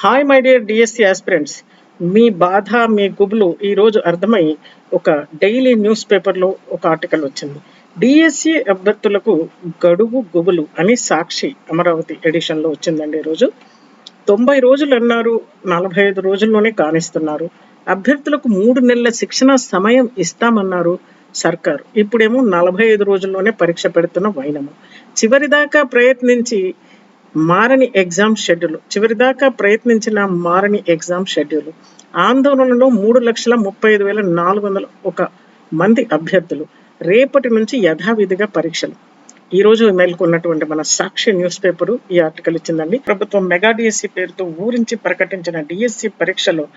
Hi my dear DSC aspirants. మీ బాధ మీ గుబులు ఈరోజు అర్థమై ఒక డైలీ న్యూస్ పేపర్లో ఒక ఆర్టికల్ వచ్చింది. డిఎస్సి అభ్యర్థులకు గడువు గుబులు అని సాక్షి అమరావతి ఎడిషన్లో వచ్చిందండి ఈరోజు తొంభై రోజులు అన్నారు నలభై ఐదు రోజుల్లోనే కానిస్తున్నారు. అభ్యర్థులకు మూడు నెలల శిక్షణ సమయం ఇస్తామన్నారు సర్కారు. ఇప్పుడేమో నలభై ఐదు రోజుల్లోనే పరీక్ష పెడుతున్న వైనము. చివరిదాకా ప్రయత్నించి మారని ఎగ్జామ్ షెడ్యూల్. చివరిదాకా ప్రయత్నించిన మారని ఎగ్జామ్ షెడ్యూల్. ఆందోళనలో మూడు లక్షల ముప్పై ఐదు వేల నాలుగు వందల ఒక మంది అభ్యర్థులు. రేపటి నుంచి యథావిధిగా పరీక్షలు. ఈ రోజు మేల్కొన్నటువంటి మన సాక్షి న్యూస్ పేపరు ఈ ఆర్టికల్ ఇచ్చిందండి. ప్రభుత్వం మెగా డిఎస్సి పేరుతో ఊరించి ప్రకటించిన డిఎస్సి పరీక్షలు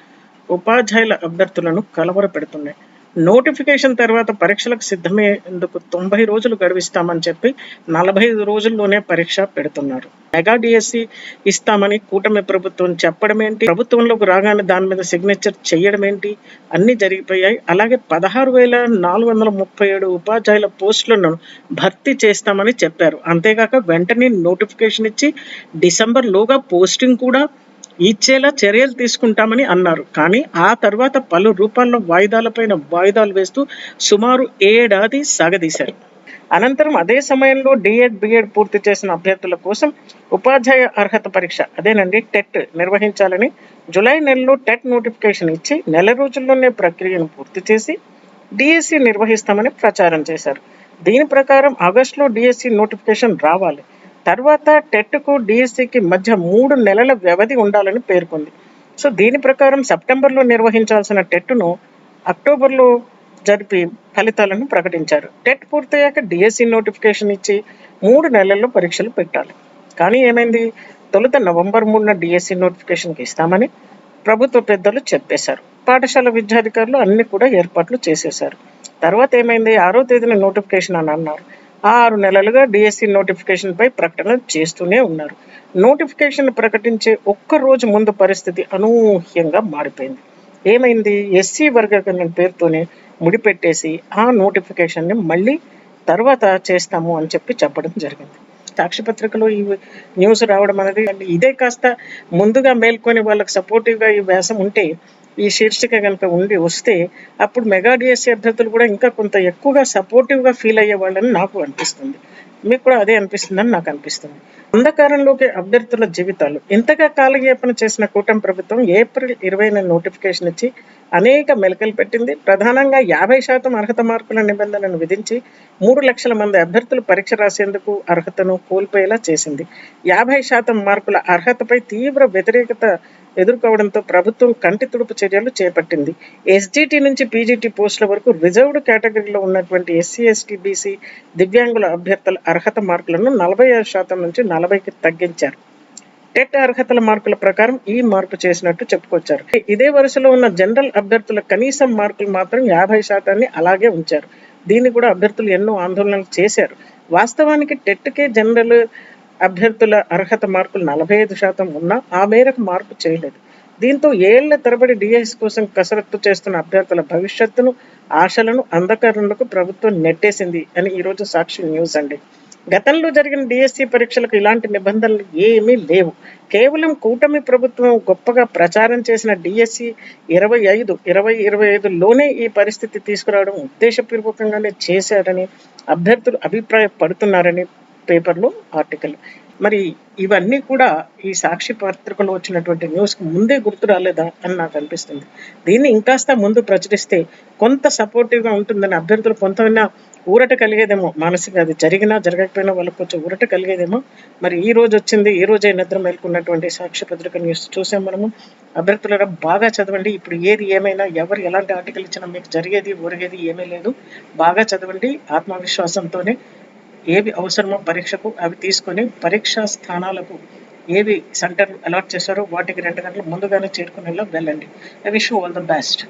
ఉపాధ్యాయుల అభ్యర్థులను కలవర పెడుతున్నాయి నోటిఫికేషన్ తర్వాత పరీక్షలకు సిద్ధమయ్యేందుకు తొంభై రోజులు గడువిస్తామని చెప్పి నలభై ఐదు రోజుల్లోనే పరీక్ష పెడుతున్నారు. మెగా డిఎస్సి ఇస్తామని కూటమి ప్రభుత్వం చెప్పడం ఏంటి? ప్రభుత్వంలోకి రాగానే దాని మీద సిగ్నేచర్ చేయడం ఏంటి? అన్నీ జరిగిపోయాయి. అలాగే పదహారు వేల నాలుగు వందల ముప్పై ఏడు ఉపాధ్యాయుల పోస్టులను భర్తీ చేస్తామని చెప్పారు. అంతేకాక వెంటనే నోటిఫికేషన్ ఇచ్చి డిసెంబర్ లోగా పోస్టింగ్ కూడా ఇచ్చేలా చర్యలు తీసుకుంటామని అన్నారు. కానీ ఆ తర్వాత పలు రూపాల్లో వాయిదాలపైన వాయిదాలు వేస్తూ సుమారు ఏడాది సాగదీశారు. అనంతరం అదే సమయంలో డిఎడ్ బిఎడ్ పూర్తి చేసిన అభ్యర్థుల కోసం ఉపాధ్యాయ అర్హత పరీక్ష అదేనండి టెట్ నిర్వహించాలని జులై నెలలో టెట్ నోటిఫికేషన్ ఇచ్చి నెల రోజుల్లోనే ప్రక్రియను పూర్తి చేసి డిఎస్సి నిర్వహిస్తామని ప్రచారం చేశారు. దీని ప్రకారం ఆగస్టులో డిఎస్సి నోటిఫికేషన్ రావాలి. తర్వాత టెట్కు డిఎస్సికి మధ్య మూడు నెలల వ్యవధి ఉండాలని పేర్కొంది. సో దీని ప్రకారం సెప్టెంబర్లో నిర్వహించాల్సిన టెట్ను అక్టోబర్లో జరిపి ఫలితాలను ప్రకటించారు. టెట్ పూర్తయ్యాక డిఎస్సి నోటిఫికేషన్ ఇచ్చి మూడు నెలల్లో పరీక్షలు పెట్టాలి. కానీ ఏమైంది? తొలుత నవంబర్ మూడున డిఎస్సి నోటిఫికేషన్కి ఇస్తామని ప్రభుత్వ పెద్దలు చెప్పేశారు. పాఠశాల విద్యాధికారులు అన్ని కూడా ఏర్పాట్లు చేసేశారు. తర్వాత ఏమైంది? ఆరో తేదీన నోటిఫికేషన్ అని అన్నారు. ఆరు నెలలుగా డిఎస్సి నోటిఫికేషన్ పై ప్రకటన చేస్తూనే ఉన్నారు. నోటిఫికేషన్ ప్రకటించే ఒక్క రోజు ముందు పరిస్థితి అనూహ్యంగా మారిపోయింది. ఏమైంది? ఎస్సీ వర్గీకరణ పేరుతోనే ముడిపెట్టేసి ఆ నోటిఫికేషన్ని మళ్ళీ తర్వాత చేస్తాము అని చెప్పి చెప్పడం జరిగింది. సాక్షిపత్రికలో ఈ న్యూస్ రావడం అనేది ఇదే కాస్త ముందుగా మేల్కొని వాళ్ళకి సపోర్టివ్గా ఈ వ్యాసం ఉంటే ఈ శీర్షిక కనుక ఉండి వస్తే అప్పుడు మెగా డిఎస్సీ అభ్యర్థులు కూడా ఇంకా కొంత ఎక్కువగా సపోర్టివ్గా ఫీల్ అయ్యే వాళ్ళని నాకు అనిపిస్తుంది. మీకు కూడా అదే అనిపిస్తుందని నాకు అనిపిస్తుంది. అంధకారంలోకి అభ్యర్థుల జీవితాలు. ఇంతగా కాలయాపన చేసిన కూటమి ప్రభుత్వం ఏప్రిల్ ఇరవైన నోటిఫికేషన్ ఇచ్చి అనేక మెలకలు పెట్టింది. ప్రధానంగా యాభై శాతం అర్హత మార్కుల నిబంధనను విధించి మూడు లక్షల మంది అభ్యర్థులు పరీక్ష రాసేందుకు అర్హతను కోల్పోయేలా చేసింది. యాభై శాతం మార్కుల అర్హతపై తీవ్ర వ్యతిరేకత ఎదుర్కోవడంతో ప్రభుత్వం కంటి తుడుపు చర్యలు చేపట్టింది. ఎస్జిటి నుంచి పీజీటీ పోస్టుల వరకు రిజర్వ్డ్ కేటగిరీలో ఉన్నటువంటి ఎస్సీ ఎస్టీ బీసీ దివ్యాంగుల అభ్యర్థుల అర్హత మార్కులను నలభై ఐదు శాతం నుంచి నలభైకి తగ్గించారు. టెట్ అర్హతల మార్కుల ప్రకారం ఈ మార్పు చేసినట్టు చెప్పుకొచ్చారు. ఇదే వరుసలో ఉన్న జనరల్ అభ్యర్థుల కనీసం మార్కులు మాత్రం యాభై శాతాన్ని అలాగే ఉంచారు. దీన్ని కూడా అభ్యర్థులు ఎన్నో ఆందోళనలు చేశారు. వాస్తవానికి టెట్కే జనరల్ అభ్యర్థుల అర్హత మార్కులు నలభై ఐదు శాతం ఉన్నా ఆ మేరకు మార్పు చేయలేదు. దీంతో ఏళ్ళ తరబడి డిఎస్ కోసం కసరత్తు చేస్తున్న అభ్యర్థుల భవిష్యత్తును ఆశలను అంధకారంలోకి ప్రభుత్వం నెట్టేసింది అని ఈరోజు సాక్షి న్యూస్ అండి. గతంలో జరిగిన డిఎస్సి పరీక్షలకు ఇలాంటి నిబంధనలు ఏమీ లేవు. కేవలం కూటమి ప్రభుత్వం గొప్పగా ప్రచారం చేసిన డిఎస్సి ఇరవై ఐదు ఇరవై ఇరవై ఐదులోనే ఈ పరిస్థితి తీసుకురావడం ఉద్దేశపూర్వకంగానే చేశారని అభ్యర్థులు అభిప్రాయపడుతున్నారని పేపర్లో ఆర్టికల్. మరి ఇవన్నీ కూడా ఈ సాక్షి పత్రికలో వచ్చినటువంటి న్యూస్కి ముందే గుర్తు రాలేదా అని నాకు అనిపిస్తుంది. దీన్ని ఇంకాస్త ముందు ప్రచురిస్తే కొంత సపోర్టివ్గా ఉంటుందని అభ్యర్థులు కొంతమైనా ఊరట కలిగేదేమో. మానసిక అది జరిగినా జరగకపోయినా వాళ్ళకి కొంచెం ఊరట కలిగేదేమో. మరి ఈ రోజు వచ్చింది ఈ రోజే నిద్ర మేల్కొన్నటువంటి సాక్షి పత్రిక న్యూస్ చూసాం మనము. అభ్యర్థుల బాగా చదవండి. ఇప్పుడు ఏది ఏమైనా ఎవరు ఎలాంటి ఆర్టికల్ ఇచ్చినా మీకు జరిగేది ఒరిగేది ఏమీ లేదు. బాగా చదవండి. ఆత్మవిశ్వాసంతోనే ఏవి అవసరమో పరీక్షకు అవి తీసుకొని పరీక్షా స్థానాలకు ఏవి సెంటర్ అలాట్ చేశారో వాటికి రెండు గంటలు ముందుగానే చేరుకునేలా వెళ్ళండి. I wish all the best